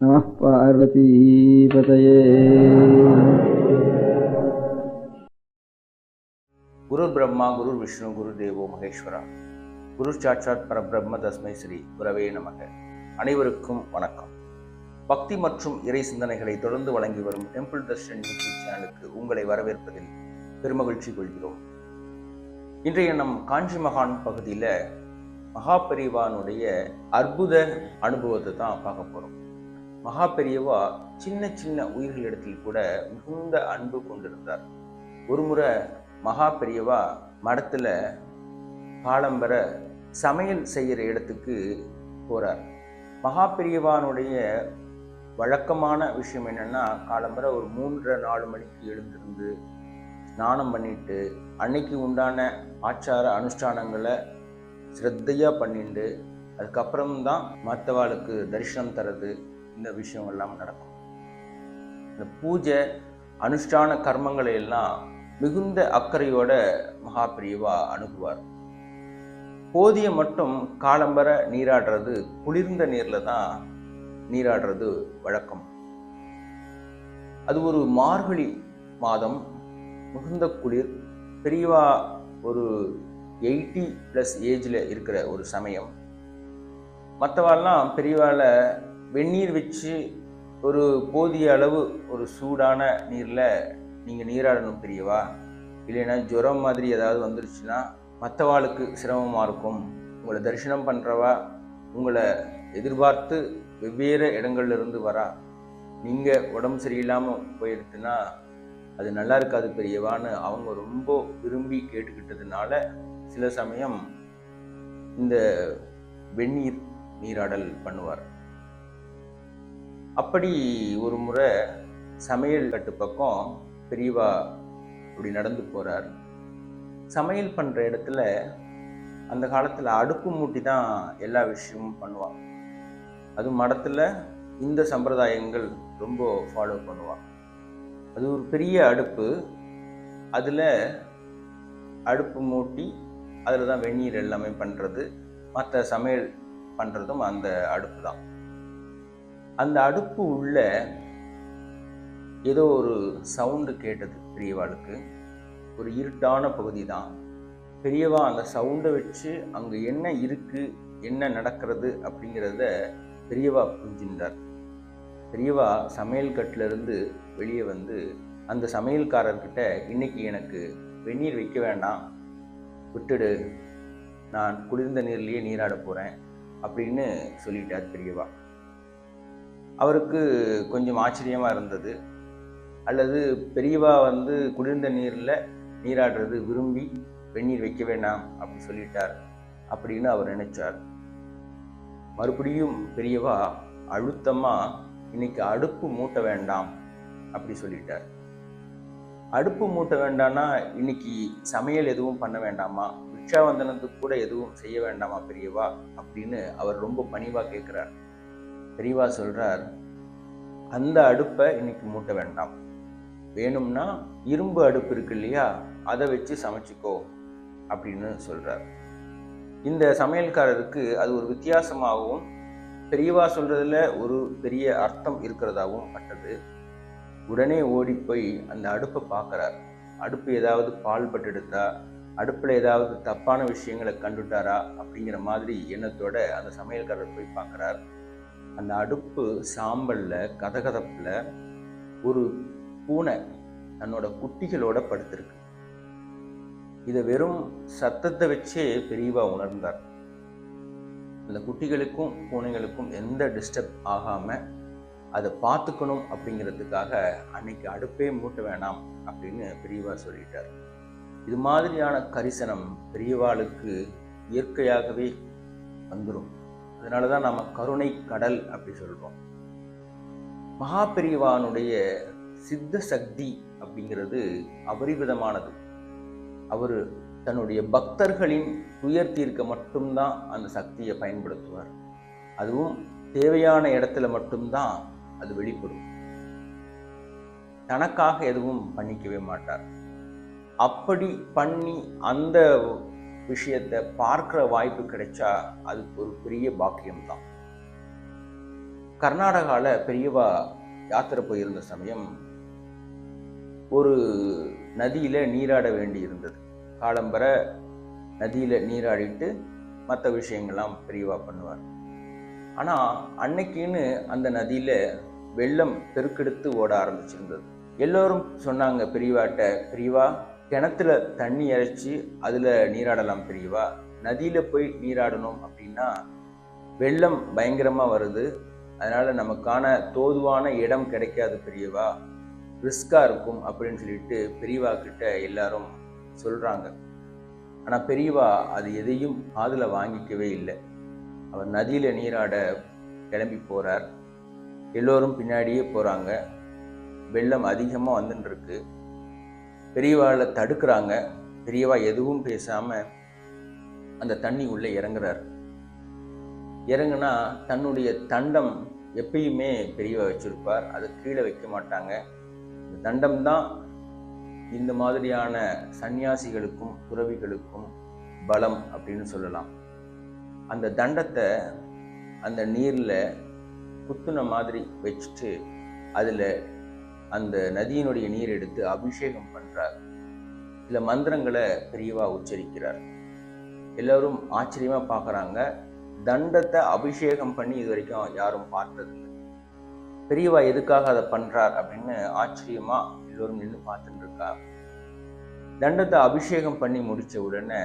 நம குரு பிரம்மா குரு விஷ்ணு குரு தேவோ மகேஸ்வரா குரு சாட்சாத் பரபிரம்ம தஸ்மை ஸ்ரீ குரவே நமக அனைவருக்கும் வணக்கம். பக்தி மற்றும் இறை சிந்தனைகளை தொடர்ந்து வழங்கி வரும் டெம்பிள் தர்ஷன் யூடியூப் சேனலுக்கு உங்களை வரவேற்பதில் பெருமகிழ்ச்சி கொள்கிறோம். இன்றைய நம் காஞ்சி மகான் பகுதியில் மகாபரிவானுடைய அற்புத அனுபவத்தை தான் பார்க்க போகிறோம் மகா பெரியவா சின்ன சின்ன உயிர்களிடத்தில் கூட மிகுந்த அன்பு கொண்டிருந்தார். ஒருமுறை மகா பெரியவா மடத்தில் காலம்பர சமையல் செய்கிற இடத்துக்கு போகிறார் மகா பெரியவானுடைய வழக்கமான விஷயம் என்னென்னா காலம்பர ஒரு மூன்றரை நாலு மணிக்கு எழுந்திருந்து ஸ்நானம் பண்ணிட்டு அன்னைக்கு உண்டான ஆச்சார அனுஷ்டானங்களை ஸ்ரத்தையாக பண்ணிட்டு அதுக்கப்புறம்தான் மற்றவாளுக்கு தரிசனம் தரது இந்த விஷயம் எல்லாம் நடக்கும். இந்த பூஜை அனுஷ்டான கர்மங்களை எல்லாம் மிகுந்த அக்கறையோட மகாபிரியவா அணுகுவார். போதிய மட்டும் காலம்பர நீராடுறது குளிர்ந்த நீர்ல தான் நீராடுறது வழக்கம். அது ஒரு மார்கழி மாதம் மிகுந்த குளிர் பெரியவா ஒரு எயிட்டி ப்ளஸ் ஏஜில் இருக்கிற ஒரு சமயம். மற்றவாள்லாம் பெரியவால வெந்நீர் வச்சு ஒரு போதிய அளவு ஒரு சூடான நீரில் நீங்கள் நீராடணும் பெரியவா. இல்லைன்னா ஜுரம் மாதிரி ஏதாவது வந்துருச்சுன்னா மற்றவாளுக்கு சிரமமாக இருக்கும். உங்களை தரிசனம் பண்ணுறவா உங்களை எதிர்பார்த்து வெவ்வேறு இடங்கள்ல இருந்து வரா. நீங்கள் உடம்பு சரியில்லாமல் போயிடுச்சுன்னா அது நல்லா இருக்காது பெரியவான்னு அவங்க ரொம்ப விரும்பி கேட்டுக்கிட்டதுனால சில சமயம் இந்த வெந்நீர் நீராடல் பண்ணுவார். அப்படி ஒரு முறை சமையல் கட்டு பக்கம் பெரியவா அப்படி நடந்து போகிறார் சமையல் பண்ணுற இடத்துல அந்த காலத்தில் அடுப்பு மூட்டி தான் எல்லா விஷயமும் பண்ணுவான். அது மடத்தில் இந்த சம்பிரதாயங்கள் ரொம்ப ஃபாலோ பண்ணுவான். அது ஒரு பெரிய அடுப்பு. அதில் அடுப்பு மூட்டி அதில் தான் வெந்நீர் எல்லாமே பண்ணுறது மற்ற சமையல் பண்ணுறதும் அந்த அடுப்பு தான். அந்த அடுப்பு உள்ள ஏதோ ஒரு சவுண்டு கேட்டது பெரியவாளுக்கு. ஒரு இருட்டான பகுதி தான் பெரியவா அந்த சவுண்டை வச்சு அங்கே என்ன இருக்குது என்ன நடக்கிறது அப்படிங்கிறத பெரியவா புரிஞ்சின்றார் பெரியவா சமையல் கட்டிலிருந்து வெளியே வந்து அந்த சமையல்காரர்கிட்ட இன்னைக்கு எனக்கு வெந்நீர் வைக்க வேண்டாம். விட்டுடு. நான் குளிர்ந்த நீர்லேயே நீராட போகிறேன் அப்படின்னு சொல்லிட்டார் பெரியவா. அவருக்கு கொஞ்சம் ஆச்சரியமாக இருந்தது. அல்லது பெரியவா வந்து குளிர்ந்த நீரில் நீராடுறது விரும்பி வெந்நீர் வைக்க வேண்டாம் அப்படி சொல்லிட்டார் அப்படின்னு அவர் நினைச்சார். மறுபடியும் பெரியவா அழுத்தமாக இன்னைக்கு அடுப்பு மூட்ட வேண்டாம் அப்படி சொல்லிட்டார். அடுப்பு மூட்ட வேண்டாம்னா இன்னைக்கு சமையல் எதுவும் பண்ண வேண்டாமா? பிக்ஷாவந்தனத்துக்கு கூட எதுவும் செய்ய வேண்டாமா பெரியவா? அப்படின்னு அவர் ரொம்ப பணிவாக கேட்குறார் பெரியவா சொல்கிறார் அந்த அடுப்பை இன்னைக்கு மூட்ட வேண்டாம். வேணும்னா இரும்பு அடுப்பு இருக்கு இல்லையா அதை வச்சு சமைச்சிக்கோ அப்படின்னு சொல்கிறார் இந்த சமையல்காரருக்கு அது ஒரு வித்தியாசமாகவும் பெரியவா சொல்கிறதுல ஒரு பெரிய அர்த்தம் இருக்கிறதாகவும் பட்டது. உடனே ஓடி போய் அந்த அடுப்பை பார்க்குறார். அடுப்பு ஏதாவது பால் பட்டெடுத்தா அடுப்பில் ஏதாவது தப்பான விஷயங்களை கண்டுட்டாரா அப்படிங்கிற மாதிரி எண்ணத்தோட அந்த சமையல்காரர் போய் பார்க்குறார். அந்த அடுப்பு சாம்பலில் கதகதப்பில் ஒரு பூனை தன்னோட குட்டிகளோட படுத்திருக்கு. இதை வெறும் சத்தத்தை வச்சே பெரியவா உணர்ந்தார். அந்த குட்டிகளுக்கும் பூனைகளுக்கும் எந்த டிஸ்டர்ப் ஆகாமல் அதை பார்த்துக்கணும் அப்படிங்கிறதுக்காக அன்னைக்கு அடுப்பே மூட்ட வேணாம் அப்படின்னு பெரியவா சொல்லிட்டார். இது மாதிரியான கரிசனம் பெரியவாளுக்கு இயற்கையாகவே வந்துடும் அதனால தான் நம்ம கருணை கடல் அப்படி சொல்கிறோம் மகாபெரிவானுடைய சித்த சக்தி அப்படிங்கிறது அபரிவிதமானது. அவர் தன்னுடைய பக்தர்களின் துயர் தீர்க்க மட்டும்தான் அந்த சக்தியை பயன்படுத்துவார். அதுவும் தேவையான இடத்துல மட்டும்தான் அது வெளிப்படும். தனக்காக எதுவும் பண்ணிக்கவே மாட்டார். அப்படி பண்ணி அந்த விஷயத்தை பார்க்குற வாய்ப்பு கிடைச்சா அது ஒரு பெரிய பாக்கியம்தான். கர்நாடகாவில் பெரியவா யாத்திரை போயிருந்த சமயம் ஒரு நதியில் நீராட வேண்டி இருந்தது காலம்பர நதியில் நீராடிட்டு மற்ற விஷயங்கள்லாம் பெரியவா பண்ணுவார். ஆனால் அன்னைக்குன்னு அந்த நதியில் வெள்ளம் பெருக்கெடுத்து ஓட ஆரம்பிச்சிருந்தது. எல்லோரும் சொன்னாங்க பெரியவாட்ட பெரியவா கிணத்துல தண்ணி இறைச்சி அதில் நீராடலாம் பெரியவா நதியில் போய் நீராடணும் அப்படின்னா வெள்ளம் பயங்கரமாக வருது. அதனால் நமக்கான தோதுவான இடம் கிடைக்காது பெரியவா ரிஸ்காக இருக்கும் அப்படின்னு சொல்லிட்டு பெரியவா கிட்ட எல்லாரும் சொல்கிறாங்க ஆனால் பெரியவா அது எதையும் காதில் வாங்கிக்கவே இல்லை. அவர் நதியில் நீராட கிளம்பி போகிறார் எல்லோரும் பின்னாடியே போகிறாங்க வெள்ளம் அதிகமாக வந்துட்டுருக்கு பெரியவாளை தடுக்கிறாங்க. பெரியவா எதுவும் பேசாமல் அந்த தண்ணி உள்ளே இறங்குறார். இறங்குனா தன்னுடைய தண்டம் எப்பயுமே பெரியவா வச்சுருப்பார். அதை கீழே வைக்க மாட்டாங்க. இந்த தண்டம் தான் இந்த மாதிரியான சந்நியாசிகளுக்கும் துறவிகளுக்கும் பலம் அப்படின்னு சொல்லலாம். அந்த தண்டத்தை அந்த நீரில் குத்துன மாதிரி வச்சுட்டு அதில் அந்த நதியினுடைய நீர் எடுத்து அபிஷேகம் பண்ணுறார் சில மந்திரங்களை பெரியவா உச்சரிக்கிறார். எல்லோரும் ஆச்சரியமாக பார்க்குறாங்க. தண்டத்தை அபிஷேகம் பண்ணி இது வரைக்கும் யாரும் பார்த்ததில்லை பெரியவா எதுக்காக அதை பண்றார் அப்படின்னு ஆச்சரியமா எல்லோரும் நின்று பார்த்துட்டு இருக்கா தண்டத்தை அபிஷேகம் பண்ணி முடிச்ச உடனே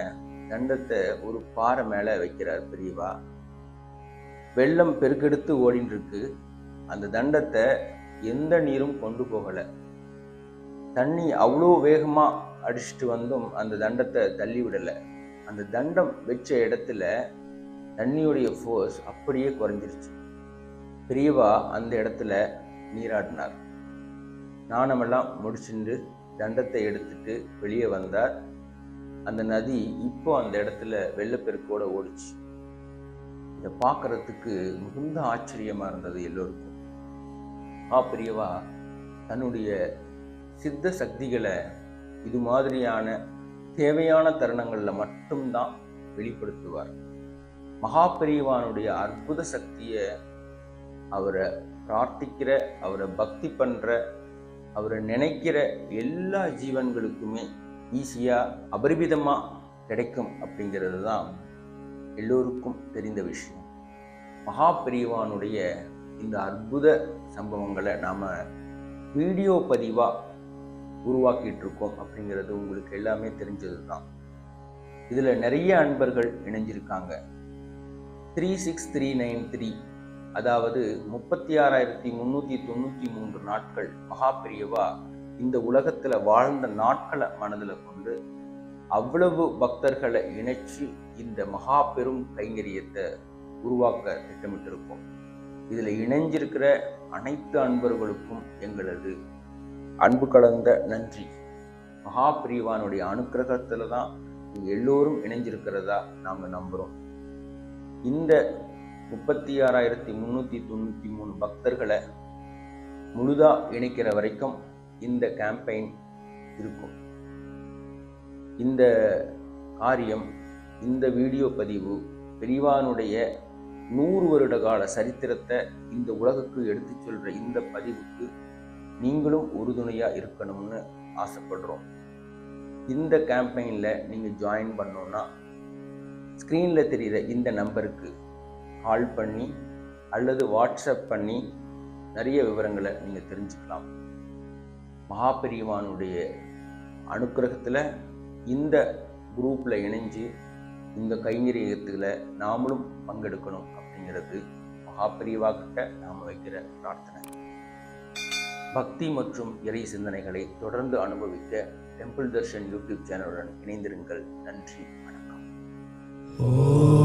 தண்டத்தை ஒரு பாறை மேல வைக்கிறார் பெரியவா வெள்ளம் பெருக்கெடுத்து ஓடின்னு இருக்கு. அந்த தண்டத்தை எந்த நீரும் கொண்டு போகலை. தண்ணி அவ்வளோ வேகமாக அடிச்சுட்டு வந்தும் அந்த தண்டத்தை தள்ளி விடலை. அந்த தண்டம் வச்ச இடத்துல தண்ணியுடைய ஃபோர்ஸ் அப்படியே குறைஞ்சிருச்சு. பெரியவா அந்த இடத்துல நீராடினார். நாணமெல்லாம் முடிச்சுட்டு தண்டத்தை எடுத்துட்டு வெளியே வந்தார். அந்த நதி இப்போ அந்த இடத்துல வெள்ளப்பெருக்கோட ஓடிச்சு. இதை பார்க்கறதுக்கு மிகுந்த ஆச்சரியமாக இருந்தது எல்லோருக்கும். ஆ தன்னுடைய சித்த சக்திகளை இது மாதிரியான தேவையான தருணங்களில் மட்டும்தான் வெளிப்படுத்துவார். மகா பெரியவானுடைய அற்புத சக்தியை அவரை பிரார்த்திக்கிற அவரை பக்தி பண்ணுற அவரை நினைக்கிற எல்லா ஜீவன்களுக்குமே ஈஸியாக அபரிமிதமாக கிடைக்கும் அப்படிங்கிறது தான் எல்லோருக்கும் தெரிந்த விஷயம். மகா பெரியவானுடைய இந்த அற்புத சம்பவங்களை நாம் வீடியோ பதிவாக உருவாக்கிட்டு இருக்கோம் அப்படிங்கிறது உங்களுக்கு எல்லாமே தெரிஞ்சது தான் இதில் நிறைய அன்பர்கள் இணைஞ்சிருக்காங்க. Three six three nine three அதாவது முப்பத்தி ஆறாயிரத்தி முந்நூற்றி தொண்ணூற்றி மூன்று நாட்கள் மகாபிரியவா இந்த உலகத்தில் வாழ்ந்த நாட்களை மனதில் கொண்டு அவ்வளவு பக்தர்களை இணைச்சு இந்த மகா பெரும் கைங்கரியத்தை உருவாக்க திட்டமிட்டிருக்கோம். இதில் இணைஞ்சிருக்கிற அனைத்து அன்பர்களுக்கும் எங்களது அன்பு கலந்த நன்றி. மகா பிரிவானுடைய அனுக்கிரகத்தில் தான் எல்லோரும் இணைஞ்சிருக்கிறதா நாங்கள் நம்புகிறோம் இந்த முப்பத்தி ஆறாயிரத்தி முந்நூற்றி தொண்ணூற்றி மூணு பக்தர்களை முழுதாக இணைக்கிற வரைக்கும் இந்த கேம்பெயின் இருக்கும். இந்த காரியம் இந்த வீடியோ பதிவு பிரிவானுடைய நூறு வருட கால சரித்திரத்தை இந்த உலகுக்கு எடுத்து சொல்ற இந்த பதிவுக்கு நீங்களும் உறுதுணையா இருக்கணும்னு ஆசைப்படுறோம். இந்த கேம்பெயினில் நீங்கள் ஜாயின் பண்ணோன்னா ஸ்க்ரீனில் தெரிகிற இந்த நம்பருக்கு கால் பண்ணி அல்லது வாட்ஸ்அப் பண்ணி நிறைய விவரங்களை நீங்கள் தெரிஞ்சுக்கலாம். மகாபெரியவானுடைய அனுக்கிரகத்தில் இந்த குரூப்பில் இணைஞ்சு இந்த கைங்கரியத்தில் நாமளும் பங்கெடுக்கணும். அப்படிங்கிறது மகாபெரிவா நாம் வைக்கிற பிரார்த்தனை. பக்தி மற்றும் இறை சிந்தனைகளை தொடர்ந்து அனுபவிக்க டெம்பிள் தர்ஷன் யூடியூப் சேனலுடன் இணைந்திருங்கள். நன்றி வணக்கம். ஓ